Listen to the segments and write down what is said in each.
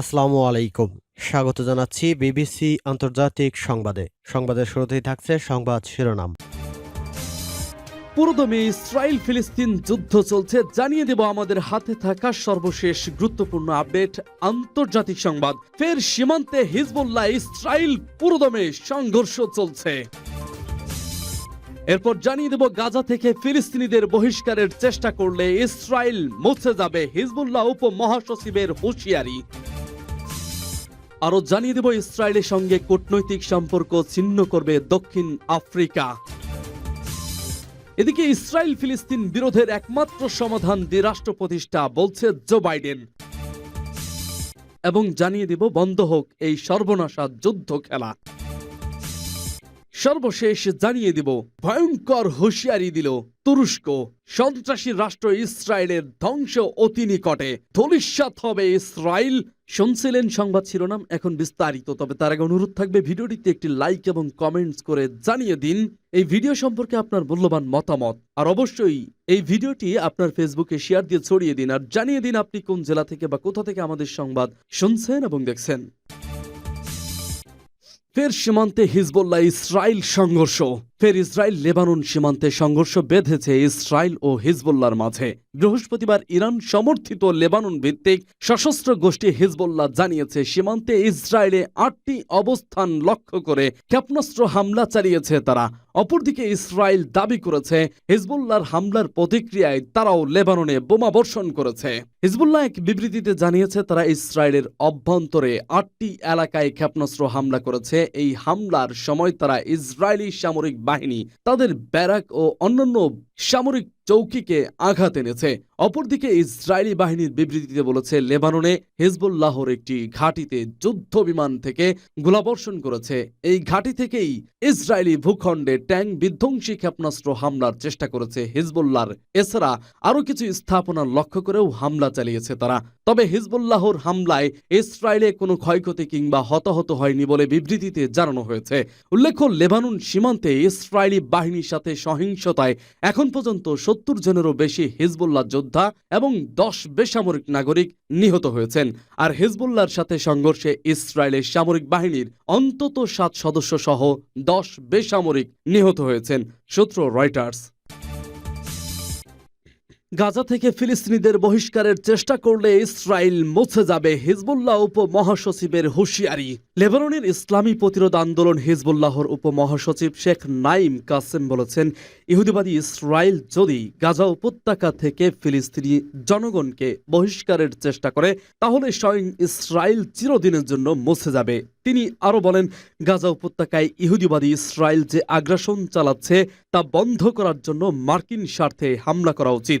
আসসালামু আলাইকুম। স্বাগত জানাচ্ছি বিবিসি আন্তর্জাতিক সংবাদে। সংবাদের শুরুতেই থাকছে সংবাদ শিরোনাম। পুরোদমে ইসরায়েল ফিলিস্তিন যুদ্ধ চলছে, জানিয়ে দেব আমাদের হাতে থাকা সর্বশেষ গুরুত্বপূর্ণ আপডেট, আন্তর্জাতিক সংবাদ। ফের সীমান্তে হিজবুল্লাহ ইসরায়েল পুরোদমে সংঘর্ষ চলছে। এরপর জানিয়ে দেব গাজা থেকে ফিলিস্তিনিদের বহিষ্কারের চেষ্টা করলে ইসরায়েল মুছে যাবে হিজবুল্লাহ উপমহাসচিবের হুঁশিয়ারি। আরও জানিয়ে দেব ইসরায়েলের সঙ্গে কূটনৈতিক সম্পর্ক ছিন্ন করবে দক্ষিণ আফ্রিকা। এদিকে ইসরায়েল ফিলিস্তিন বিরোধের একমাত্র সমাধান দ্বিরাষ্ট্র প্রতিষ্ঠা বলছে জো বাইডেন। এবং জানিয়ে দেব বন্ধ হোক এই সর্বনাশা যুদ্ধ খেলা। সর্বশেষ জানিয়ে দিব, ভয়ঙ্কর হুঁশিয়ারি দিল তুরস্ক। সন্ত্রাসী রাষ্ট্র ইসরায়েলের ধ্বংস অতি নিকটে। ধলিস্বাত হবে ইসরায়েল। শুনছিলেন সংবাদ শিরোনাম, এখন বিস্তারিত। তবে তার আগে অনুরোধ থাকবে, ভিডিওটিতে একটি লাইক এবং কমেন্টস করে জানিয়ে দিন। এই ভিডিও সম্পর্কে আপনার মূল্যবান মতামত। আর অবশ্যই এই ভিডিওটি আপনার ফেসবুকে শেয়ার দিয়ে ছড়িয়ে দিন। আর জানিয়ে দিন আপনি কোন জেলা থেকে বা কোথা থেকে আমাদের সংবাদ শুনছেন এবং দেখছেন। ফের সীমান্তে হিজবুল্লাহ ইসরায়েল সংঘর্ষ। ফের ইসরায়েল লেবানন সীমান্তে সংঘর্ষ বেঁধেছে ইসরায়েল ও হিজবুল্লাহর মাঝে। বৃহস্পতিবার ইরান সমর্থিত লেবানন ভিত্তিক সশস্ত্র গোষ্ঠী হিজবুল্লাহ জানিয়েছে, সীমান্তে ইসরায়েলে আটটি অবস্থান লক্ষ্য করে ক্ষেপণাস্ত্র হামলা চালিয়েছে তারা। অপরদিকে ইসরায়েল দাবি করেছে, হিজবুল্লাহর হামলার প্রতিক্রিয়ায় তারাও লেবাননে বোমা বর্ষণ করেছে। হিজবুল্লাহ এক বিবৃতিতে জানিয়েছে, তারা ইসরায়েলের অভ্যন্তরে আটটি এলাকায় ক্ষেপণাস্ত্র হামলা করেছে। এই হামলার সময় তারা ইসরায়েলি সামরিক বাহিনী তাদের ব্যারাক ও অন্যান্য সামরিক চৌকিকে আঘাত এনেছে। অপরদিকে ইসরায়েলি বাহিনীর বিবৃতিতে বলেছে, লেবাননে হিজবুল্লাহর একটি ঘাঁটিতে যুদ্ধ বিমান থেকে গোলাবর্ষণ করেছে। এই ঘাঁটি থেকেই ইসরায়েলি ভূখণ্ডে ট্যাঙ্ক বিধ্বংসী ক্ষেপণাস্ত্র হামলার চেষ্টা করেছে হিজবুল্লাহর। এছাড়া আরও কিছু স্থাপনা লক্ষ্য করেও হামলা চালিয়েছে তারা। তবে হিজবুল্লাহর হামলায় ইসরায়েলে কোনো ক্ষয়ক্ষতি কিংবা হতাহত হয়নি বলে বিবৃতিতে জানানো হয়েছে। উল্লেখ্য, লেবানন সীমান্তে ইসরায়েলি বাহিনীর সাথে সহিংসতায় এখন পর্যন্ত সত্তর জনেরও বেশি হিজবুল্লাহ যোদ্ধা এবং দশ বেসামরিক নাগরিক নিহত হয়েছেন। আর হিজবুল্লাহর সাথে সংঘর্ষে ইসরায়েলের সামরিক বাহিনীর অন্তত সাত সদস্য সহ দশ বেসামরিক নিহত হয়েছেন, সূত্র রয়টার্স। গাজা থেকে ফিলিস্তিনিদের বহিষ্কারের চেষ্টা করলে ইসরায়েল মুছে যাবে হিজবুল্লাহ উপমহাসচিবের হুঁশিয়ারি। লেবাননের ইসলামী প্রতিরোধ আন্দোলন হিজবুল্লাহর উপমহাসচিব শেখ নাইম কাসেম বলেছেন, ইহুদিবাদী ইসরায়েল যদি গাজা উপত্যকা থেকে ফিলিস্তিনি জনগণকে বহিষ্কারের চেষ্টা করে, তাহলে স্বয়ং ইসরায়েল চিরদিনের জন্য মুছে যাবে। তিনি আরও বলেন, গাজা উপত্যকায় ইহুদিবাদী ইসরায়েল যে আগ্রাসন চালাচ্ছে, তা বন্ধ করার জন্য মার্কিন স্বার্থে হামলা করা উচিত।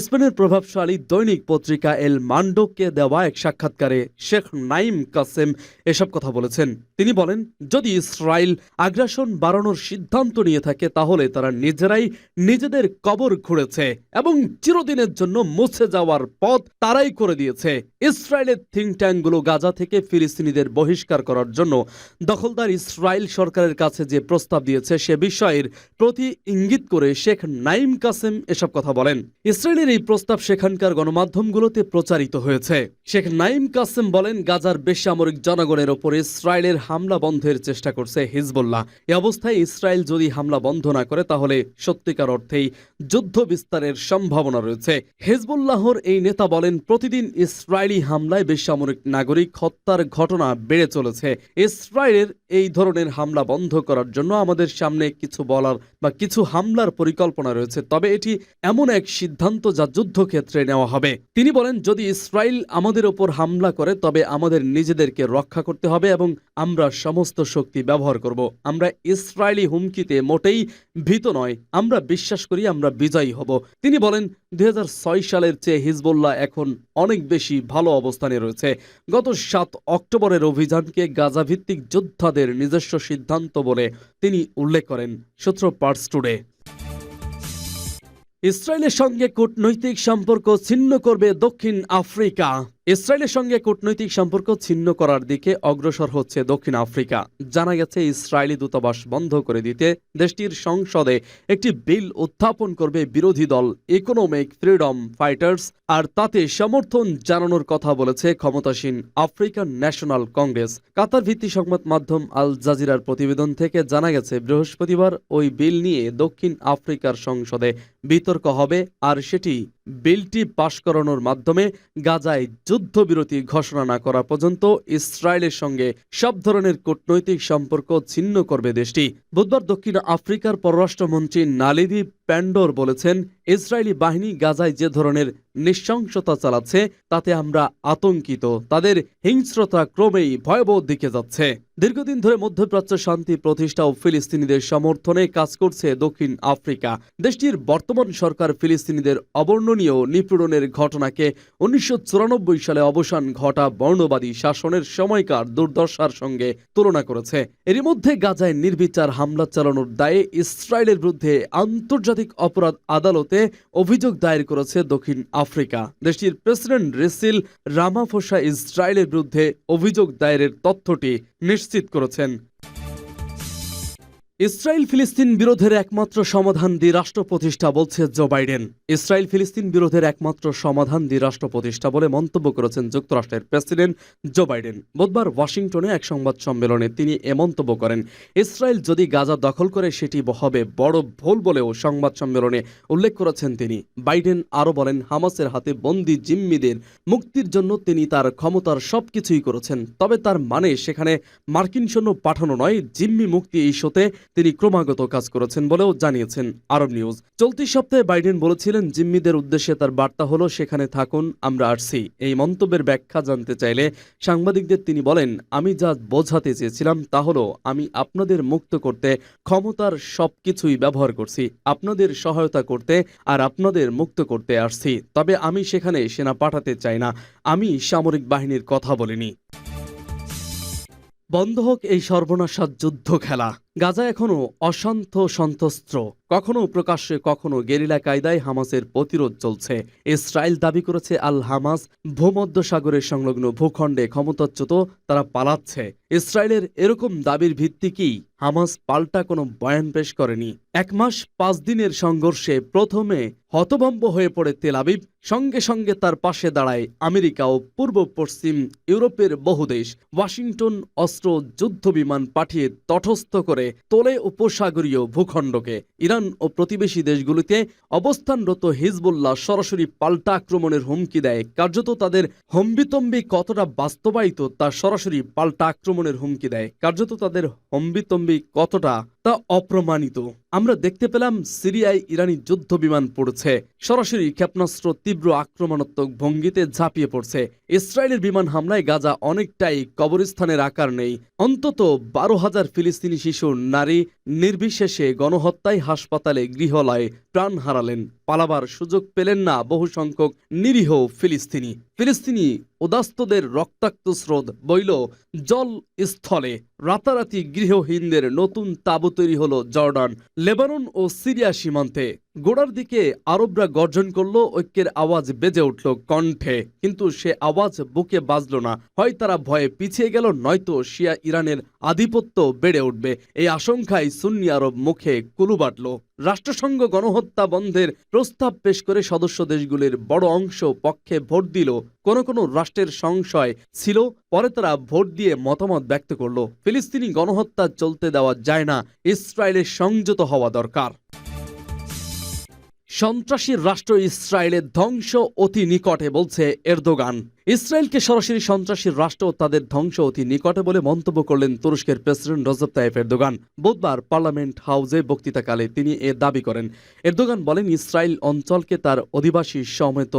স্পেনের প্রভাবশালী দৈনিক পত্রিকা এল মান্ডোকে দেওয়া এক সাক্ষাৎকারে শেখ নাইম কাসেম এসব কথা বলেছেন। তিনি বলেন, যদি ইসরায়েল আগ্রাসন বাড়ানোর সিদ্ধান্ত নিয়ে থাকে, তাহলে তারা নিজেরাই নিজেদের কবর খুঁড়েছে এবং চিরদিনের জন্য মুছে যাওয়ার পথ তারাই করে দিয়েছে। ইসরায়েলের থিঙ্ক ট্যাঙ্কগুলো গাজা থেকে ফিলিস্তিনিদের বহিষ্কার করার জন্য। দখলদার ইসরায়েল সরকারের কাছে যে প্রস্তাব দিয়েছে, সে বিষয়ের প্রতি ইঙ্গিত করে শেখ নাইম কাসেম এসব কথা বলেন। ইসরায়েলের এই প্রস্তাব সেখানকার গণমাধ্যমগুলোতে প্রচারিত হয়েছে। শেখ নাইম কাসেম বলেন, গাজার বেসামরিক জনগণের ওপর ইসরায়েলের হামলা বন্ধের চেষ্টা করছে হিজবুল্লাহ। এ অবস্থায় ইসরায়েল যদি হামলা বন্ধ না করে, তাহলে সত্যিকার অর্থেই যুদ্ধ বিস্তারের সম্ভাবনা রয়েছে। হিজবুল্লাহর এই নেতা বলেন, প্রতিদিন ইসরায়েলি হামলায় বেসামরিক নাগরিক হত্যার ঘটনা বেড়ে চলেছে। ইসরায়েলের এই ধরনের হামলা বন্ধ করার জন্য আমাদের সামনে কিছু বলার বা কিছু হামলার পরিকল্পনা রয়েছে। তবে এটি এমন এক সিদ্ধান্ত যা যুদ্ধক্ষেত্রে নেওয়া হবে। তিনি বলেন, যদি ইসরায়েল আমাদের ওপর হামলা করে, তবে আমাদের নিজেদেরকে রক্ষা করতে হবে এবং আমরা সমস্ত শক্তি ব্যবহার করব। আমরা ইসরায়েলি হুমকিতে মোটেই ভীত নয় আমরা বিশ্বাস করি আমরা বিজয়ী হব। তিনি বলেন, দুই হাজার ছয় সালের চেয়ে হিজবুল্লাহ এখন অনেক বেশি ভালো অবস্থানে রয়েছে। গত সাত অক্টোবরের অভিযানকে গাজাভিত্তিক যোদ্ধাদের নিজস্ব সিদ্ধান্ত বলে তিনি উল্লেখ করেন। সূত্র পার্টস টুডে। ইসরায়েলের সঙ্গে কূটনৈতিক সম্পর্ক ছিন্ন করবে দক্ষিণ আফ্রিকা। ইসরায়েলের সঙ্গে কূটনৈতিক সম্পর্ক ছিন্ন করার দিকে অগ্রসর হচ্ছে দক্ষিণ আফ্রিকা। জানা গেছে, ইসরায়েলি দূতাবাস বন্ধ করে দিতে দেশটির সংসদে একটি বিল উত্থাপন করবে বিরোধী দল ইকোনমিক ফ্রিডম ফাইটার্স আর তাতে সমর্থন জানানোর কথা বলেছে ক্ষমতাসীন আফ্রিকান ন্যাশনাল কংগ্রেস। কাতার ভিত্তি সংবাদ মাধ্যম আল জাজিরার প্রতিবেদন থেকে জানা গেছে, বৃহস্পতিবার ওই বিল নিয়ে দক্ষিণ আফ্রিকার সংসদে বিতর্ক হবে, আর সেটি বিলটি পাশ করানোর মাধ্যমে গাজায় যুদ্ধবিরতি ঘোষণা না করা পর্যন্ত ইসরায়েলের সঙ্গে সব ধরনের কূটনৈতিক সম্পর্ক ছিন্ন করবে দেশটি। বুধবার দক্ষিণ আফ্রিকার পররাষ্ট্রমন্ত্রী নালিদি প্যান্ডোর বলেছেন, ইসরায়েলি বাহিনী গাজায় যে ধরনের নৃশংসতা চালাচ্ছে, তাতে আমরা আতঙ্কিত। তাদের হিংস্রতা ক্রমেই ভয়াবহ দিকে যাচ্ছে। দীর্ঘদিন ধরে মধ্যপ্রাচ্য শান্তি প্রতিষ্ঠা ও ফিলিস্তিনিদের সমর্থনে কাজ করছে দক্ষিণ আফ্রিকা। দেশটির বর্তমান সরকার ফিলিস্তিনিদের অবর্ণনীয় নিপীড়নের ঘটনাকে উনিশশো সালে অবসান ঘটা বর্ণবাদী শাসনের সময়কার দুর্দশার সঙ্গে তুলনা করেছে। এরই মধ্যে গাজায় নির্বিচার হামলা চালানোর দায়ে ইসরায়েলের বিরুদ্ধে আন্তর্জাতিক অপরাধ আদালতে অভিযোগ দায়ের করেছে দক্ষিণ আফ্রিকা। দেশটির প্রেসিডেন্ট রেসিল রামাফোসা ইসরায়েলের বিরুদ্ধে অভিযোগ দায়েরের তথ্যটি নিশ্চিত করেছেন। ইসরায়েল ফিলিস্তিন বিরোধের একমাত্র সমাধান দি রাষ্ট্র প্রতিষ্ঠা বলছে জো বাইডেন। ইসরায়েল ফিলিস্তিন বিরোধের একমাত্র সমাধান দি রাষ্ট্র প্রতিষ্ঠা বলে মন্তব্য করেছেন যুক্তরাষ্ট্রের প্রেসিডেন্ট জো বাইডেন। বুধবার ওয়াশিংটনে এক সংবাদ সম্মেলনে তিনি এ মন্তব্য করেন, ইসরায়েল যদি গাজা দখল করে, সেটি হবে বড় ভুল বলেও সংবাদ সম্মেলনে উল্লেখ করেছেন তিনি। বাইডেন আরও বলেন, হামাসের হাতে বন্দি জিম্মিদের মুক্তির জন্য তিনি তার ক্ষমতার সব কিছুই করেছেন। তবে তার মানে সেখানে মার্কিন সৈন্য পাঠানো নয়, জিম্মি মুক্তি ইস্যুতে তিনি ক্রমাগত কাজ করেছেন বলেও জানিয়েছেন আরব নিউজ। চলতি সপ্তাহে বাইডেন বলেছিলেন, জিম্মিদের উদ্দেশ্যে তার বার্তা হলো, সেখানে থাকুন, আমরা আসছি। এই মন্তব্যের ব্যাখ্যা জানতে চাইলে সাংবাদিকদের তিনি বলেন, আমি যা বোঝাতে চেয়েছিলাম তা হলো, আমি আপনাদের মুক্ত করতে, ক্ষমতার সবকিছুই ব্যবহার করছি, আপনাদের সহায়তা করতে আর আপনাদের মুক্ত করতে আসছি। তবে আমি সেখানে সেনা পাঠাতে চাই না, আমি সামরিক বাহিনীর কথা বলিনি। বন্ধ হোক এই সর্বনাশা যুদ্ধ খেলা। গাজা এখনও অশান্ত সন্তস্ত্র কখনো প্রকাশ্যে, কখনো গেরিলা কায়দায় হামাসের প্রতিরোধ চলছে। ইসরায়েল দাবি করেছে আল হামাস ভূমধ্য সাগরের সংলগ্ন ভূখণ্ডে ক্ষমতাচ্যুত, তারা পালাচ্ছে। ইসরায়েলের এরকম দাবির ভিত্তি কি? হামাস পাল্টা কোনো বয়ান পেশ করেনি। এক মাস পাঁচ দিনের সংঘর্ষে প্রথমে হতভম্ব হয়ে পড়ে তেল আবিব, সঙ্গে সঙ্গে তার পাশে দাঁড়ায় আমেরিকা ও পূর্ব পশ্চিম ইউরোপের বহু দেশ। ওয়াশিংটন অস্ত্র যুদ্ধ বিমান পাঠিয়ে তটস্থ করে তোলে উপসাগরীয় ভূখণ্ডকে। ইরান ও প্রতিবেশী দেশগুলিতে অবস্থানরত হিজবুল্লাহ সরাসরি পাল্টা আক্রমণের হুমকি দেয়। কার্যত তাদের হম্বিতম্বি কতটা বাস্তবায়িত তা সরাসরি পাল্টা আক্রমণের হুমকি দেয়। কার্যত তাদের হম্বিতম্বি কতটা তা অপ্রমাণিত। আমরা দেখতে পেলাম সিরিয়ায় ইরানি যুদ্ধ বিমান পড়ছে। সরাসরি ক্ষেপণাস্ত্র তীব্র আক্রমণাত্মক ভঙ্গিতে ঝাঁপিয়ে পড়ছে। ইসরায়েলের বিমান হামলায় গাজা অনেকটাই কবরস্থানের আকার নেই। অন্তত বারো হাজার ফিলিস্তিনি শিশু নারী নির্বিশেষে গণহত্যায় হাসপাতালে গৃহলয়ে প্রাণ হারালেন। পালাবার সুযোগ পেলেন না বহু সংখ্যক নিরীহ ফিলিস্তিনি। ফিলিস্তিনি উদাস্তদের রক্তাক্ত স্রোত বইল জল স্থলে। রাতারাতি গৃহহীনদের নতুন তাঁবু তৈরি হল জর্ডান, লেবানন ও সিরিয়া সীমান্তে। গোড়ার দিকে আরবরা গর্জন করল, ঐক্যের আওয়াজ বেজে উঠল কণ্ঠে। কিন্তু সে আওয়াজ বুকে বাজল না। হয় তারা ভয়ে পিছিয়ে গেল, নয়তো শিয়া ইরানের আধিপত্য বেড়ে উঠবে। এই আশঙ্কায় সুন্নি আরব মুখে কুলু বাটল রাষ্ট্রসংঘ গণহত্যা বন্ধের প্রস্তাব পেশ করে সদস্য দেশগুলির বড় অংশ পক্ষে ভোট দিল। কোন কোন রাষ্ট্রের সংশয় ছিল, পরে তারা ভোট দিয়ে মতামত ব্যক্ত করল। ফিলিস্তিনি গণহত্যা চলতে দেওয়া যায় না ইসরায়েলের সংযত হওয়া দরকার। সন্ত্রাসী রাষ্ট্র ইসরায়েলের ধ্বংস অতি নিকটে বলছে এরদোগান। ইসরায়েলকে সরাসরি সন্ত্রাসী রাষ্ট্র ও তাদের ধ্বংস অতি নিকটে বলে মন্তব্য করলেন তুরস্কের প্রেসিডেন্ট রজব তাইফ এরদোগান। বুধবার পার্লামেন্ট হাউসে বক্তৃতাকালে তিনি এ দাবি করেন। এরদোগান বলেন, ইসরায়েল অঞ্চলকে তার অধিবাসী সমেত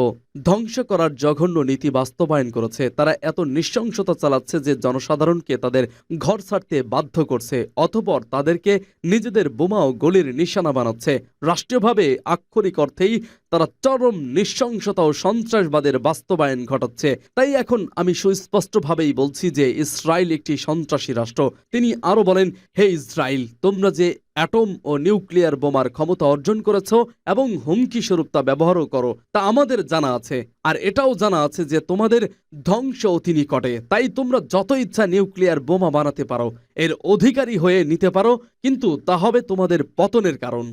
ধ্বংস করার জঘন্য নীতি বাস্তবায়ন করেছে। তারা এত নৃশংসতা চালাচ্ছে যে জনসাধারণকে তাদের ঘর ছাড়তে বাধ্য করছে, অতপর তাদেরকে নিজেদের বোমা ও গলির নিশানা বানাচ্ছে। রাষ্ট্রীয়ভাবে আক্ষরিক অর্থেই তারা চরম নৃশংসতা ও সন্ত্রাসবাদের বাস্তবায়ন ঘটাচ্ছে। তাই এখন আমি সুস্পষ্টভাবেই বলছি যে ইসরায়েল একটি সন্ত্রাসী রাষ্ট্র। তিনি আরও বলেন, হে ইসরায়েল, তোমরা যে অ্যাটম ও নিউক্লিয়ার বোমার ক্ষমতা অর্জন করেছ এবং হুমকি স্বরূপ তা ব্যবহারও করো, তা আমাদের জানা আছে। আর এটাও জানা আছে যে তোমাদের ধ্বংস অতি নিকটে। তাই তোমরা যত ইচ্ছা নিউক্লিয়ার বোমা বানাতে পারো। এর অধিকারী হয়ে নিতে পারো, কিন্তু তা হবে তোমাদের পতনের কারণ।